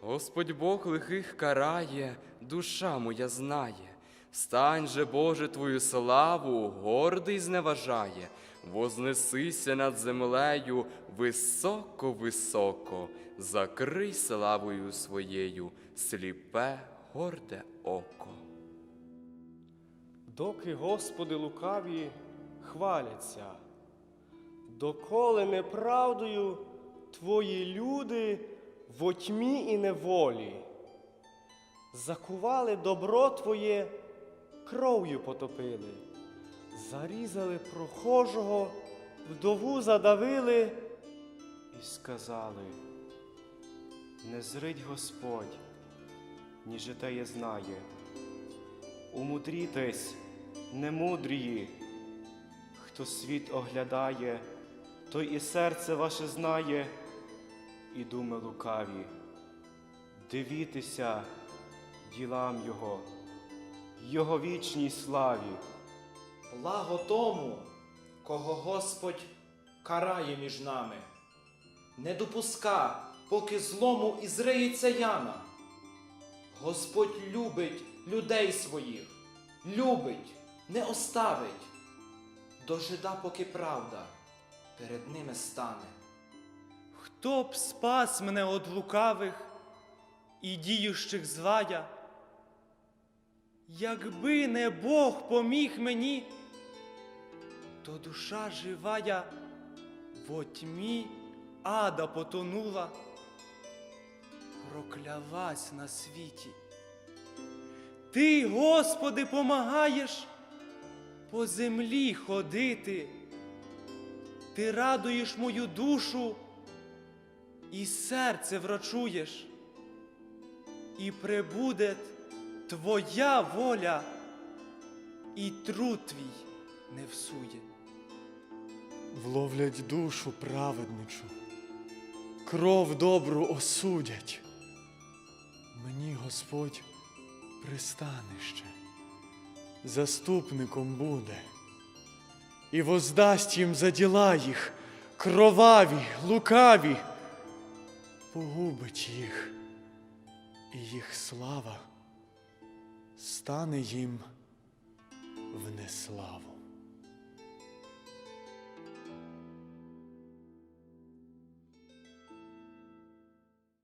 Господь Бог лихих карає, душа моя знає. Стань же, Боже, Твою славу, гордий зневажає, вознесися над землею високо-високо, закрий славою своєю сліпе, горде око. Доки Господи лукаві хваляться, доколи неправдою Твої люди во тьмі і неволі, закували добро Твоє, кров'ю потопили, зарізали прохожого, вдову задавили і сказали, не зрить Господь, ні житеє знає. Умудрітесь, немудрії, хто світ оглядає, той і серце ваше знає, і думи лукаві. Дивітеся ділам Його, Його вічній славі. Благо тому, кого Господь карає між нами. Не допуска, поки злому і яма. Господь любить людей своїх, любить, не оставить. Дожида, поки правда перед ними стане. Хто б спас мене од лукавих і діющих злая? Якби не Бог поміг мені, то душа живая во тьмі ада потонула, проклялась на світі. Ти, Господи, помагаєш по землі ходити. Ти радуєш мою душу і серце врачуєш, і прибуде Твоя воля, і труд твій не всує. Вловлять душу праведничу, кров добру осудять. Мені Господь пристанище, заступником буде, і воздасть їм за діла їх, кроваві, лукаві, погубить їх, і їх слава стане їм в неславу.